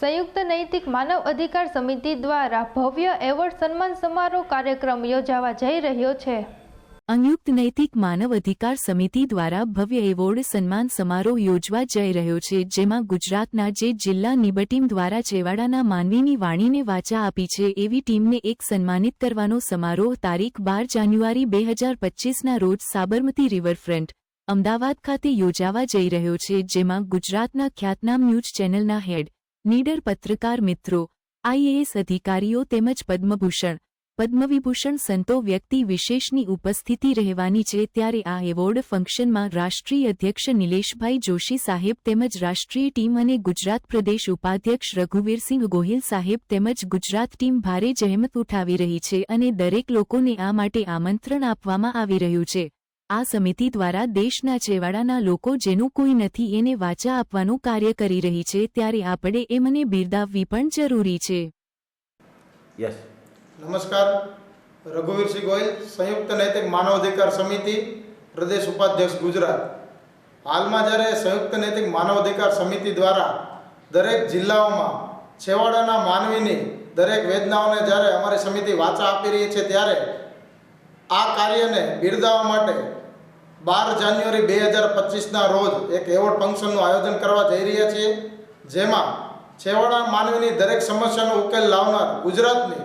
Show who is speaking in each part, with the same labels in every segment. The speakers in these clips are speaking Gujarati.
Speaker 1: સંયુક્ત નૈતિક માનવ અધિકાર સમિતિ દ્વારા ભવ્ય એવોર્ડ સન્માન સમારોહ કાર્યક્રમ યોજાવા જઈ રહ્યો છે.
Speaker 2: સંયુક્ત નૈતિક માનવ અધિકાર સમિતિ દ્વારા ભવ્ય એવોર્ડ સન્માન સમારોહ યોજવા જઈ રહ્યો છે, જેમાં ગુજરાતના જે જિલ્લા નિબટીમ દ્વારા છેવાડાના માનવીની વાણીને વાચા આપી છે, એવી ટીમને એક સન્માનિત કરવાનો સમારોહ તારીખ બાર જાન્યુઆરી બે હજાર પચ્ચીસના રોજ સાબરમતી રિવરફ્રન્ટ, અમદાવાદ ખાતે યોજાવા જઈ રહ્યો છે, જેમાં ગુજરાતના ખ્યાતનામ ન્યૂઝ ચેનલના હેડ નીડર પત્રકાર મિત્રો આઈએએસ અધિકારીઓ તેમજ પદ્મભૂષણ, પદ્મવિભૂષણ સંતો વ્યક્તિ વિશેષની ઉપસ્થિતિ રહેવાની છે ત્યારે આ એવોર્ડ ફંક્શનમાં રાષ્ટ્રીય અધ્યક્ષ નિલેશભાઈ જોશી સાહેબ તેમજ રાષ્ટ્રીય ટીમ અને ગુજરાત પ્રદેશ ઉપાધ્યક્ષ રઘુવીરસિંહ ગોહિલ સાહેબ તેમજ ગુજરાત ટીમ ભારે જહેમત ઉઠાવી રહી છે અને દરેક લોકોને આ માટે આમંત્રણ આપવામાં આવી રહ્યું છે. આ સમિતિ દ્વારા દેશના છેવાડાના લોકો જેનું કોઈ નથી એને વાચા આપવાનું કાર્ય કરી રહી છે ત્યારે આપણે એમને બિરદાવવી પણ જરૂરી છે.
Speaker 3: યસ.
Speaker 4: નમસ્કાર. રઘુવીરસિંહ ગોયલ સંયુક્ત નૈતિક માનવ અધિકાર સમિતિ પ્રદેશ ઉપાધ્યક્ષ ગુજરાત. હાલમાં જ્યારે સંયુક્ત નૈતિક માનવ અધિકાર સમિતિ દ્વારા દરેક જિલ્લાઓમાં છેવાડાના માનવીની દરેક વેદનાઓને જ્યારે અમારી સમિતિ વાચા આપી રહી છે ત્યારે આ કાર્યને બિરદાવવા માટે બાર જાન્યુઆરી બે હજાર પચીસના રોજ એક એવોર્ડ ફંક્શનનું આયોજન કરવા જઈ રહ્યા છીએ, જેમાં છેવાડા માનવીની દરેક સમસ્યાનો ઉકેલ લાવનાર ગુજરાતની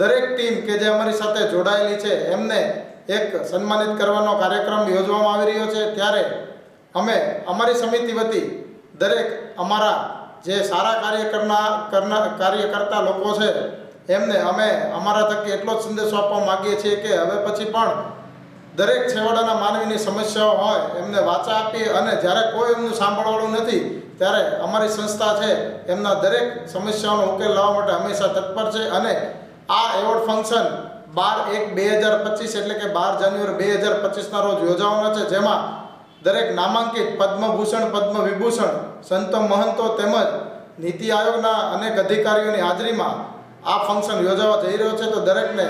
Speaker 4: દરેક ટીમ કે જે અમારી સાથે જોડાયેલી છે, એમને એક સન્માનિત કરવાનો કાર્યક્રમ યોજવામાં આવી રહ્યો છે. ત્યારે અમે અમારી સમિતિ વતી દરેક અમારા જે સારા કાર્ય કરનાર કાર્ય કરતા લોકો છે એમને અમે અમારા થકી એટલો જ સંદેશો આપવા માગીએ છીએ કે હવે પછી પણ દરેક છેવાડાના માનવીની સમસ્યાઓ હોય, એમને વાચા આપીએ અને જ્યારે કોઈ એમનું સાંભળવાનું નથી, ત્યારે અમારી સંસ્થા છે, એમના દરેક સમસ્યાઓનો ઉકેલ લાવવા માટે હંમેશા તત્પર છે અને આ એવોર્ડ ફંક્શન બાર એક બે હજાર પચીસ એટલે કે બાર જાન્યુઆરી બે હજાર પચીસના રોજ યોજાવાના છે, જેમાં દરેક નામાંકિત પદ્મભૂષણ પદ્મ વિભૂષણ સંતો મહંતો તેમજ નીતિ આયોગના અનેક અધિકારીઓની હાજરીમાં આ ફંક્શન યોજાવા જઈ રહ્યો છે તો દરેકને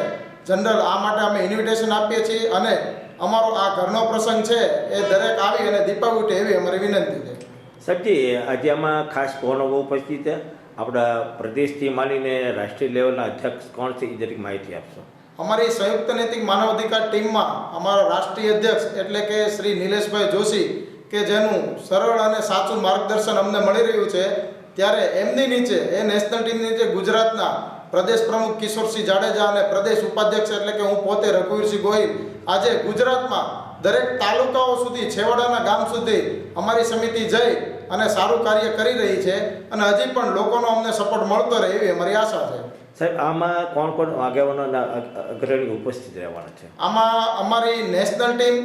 Speaker 4: જનરલ આ માટે અમે ઇન્વિટેશન આપીએ છીએ અને અમારો આ ઘરનો પ્રસંગ છે એ દરેક આવી અને દીપક ઉઠે એવી અમારી વિનંતી છે.
Speaker 3: સાહેબજી આજે આમાં ખાસ કોનો ઉપસ્થિત છે. આપણા પ્રદેશથી માંડીને રાષ્ટ્રીય લેવલના અધ્યક્ષ કોણ છે એ જરીક માહિતી આપશો.
Speaker 4: અમારી સંયુક્ત નૈતિક માનવ અધિકાર ટીમમાં અમારા રાષ્ટ્રીય અધ્યક્ષ એટલે કે શ્રી નિલેશભાઈ જોશી કે જેનું સરળ અને સાચું માર્ગદર્શન અમને મળી રહ્યું છે ત્યારે એમની નીચે એ નેશનલ ટીમની નીચે ગુજરાતના પ્રદેશ પ્રમુખ કિશોરસિંહ જાડેજા અને પ્રદેશ ઉપાધ્યક્ષ એટલે કે હું પોતે રઘુવીરસિંહ ગોહિલ આજે ગુજરાતમાં દરેક તાલુકાઓ સુધી છેવાડાના ગામ સુધી અમારી સમિતિ જઈ અને સારું કાર્ય કરી રહી છે અને હજી પણ લોકોનો અમને સપોર્ટ મળતો રહે એવી અમારી આશા છે.
Speaker 3: સાહેબ આમાં કોણ કોણ આગેવાનો અગ્રણી ઉપસ્થિત રહેવાના છે?
Speaker 4: આમાં અમારી નેશનલ ટીમ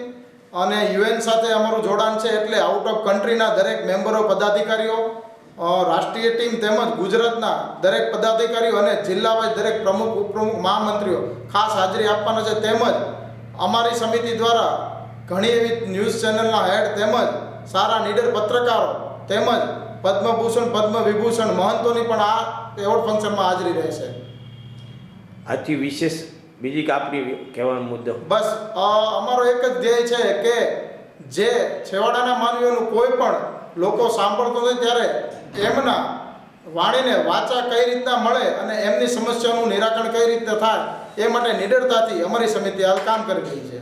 Speaker 4: અને યુએન સાથે અમારું જોડાણ છે એટલે આઉટ ઓફ કન્ટ્રીના દરેક મેમ્બરો પદાધિકારીઓ રાષ્ટ્રીય ટીમ તેમજ ગુજરાતના દરેક પદાધિકારીઓ અને જિલ્લા વાઇઝ દરેક પ્રમુખ ઉપપ્રમુખ મહામંત્રીઓ ખાસ હાજરી આપવાના છે. તેમજ અમારી સમિતિ દ્વારા ઘણી એવી ન્યૂઝ ચેનલના હેડ તેમજ સારા નીડર પત્રકારો તેમજ પદ્મભૂષણ પદ્મ વિભૂષણ મહંતોની પણ આ એવોર્ડ ફંક્શનમાં હાજરી રહેશે
Speaker 3: આથી વિશેષ બીજી કે આપણી કહેવાનો મુદ્દો.
Speaker 4: બસ અમારો એક જ ધ્યેય છે કે જે છેવાડાના માનવીઓનું કોઈ પણ લોકો સાંભળતો નથી ત્યારે એમના વાણીને વાચા કઈ રીતના મળે અને એમની સમસ્યાનું નિરાકરણ કઈ રીતે થાય એ માટે નિડરતાથી અમારી સમિતિ હાલ કામ કરી રહી છે.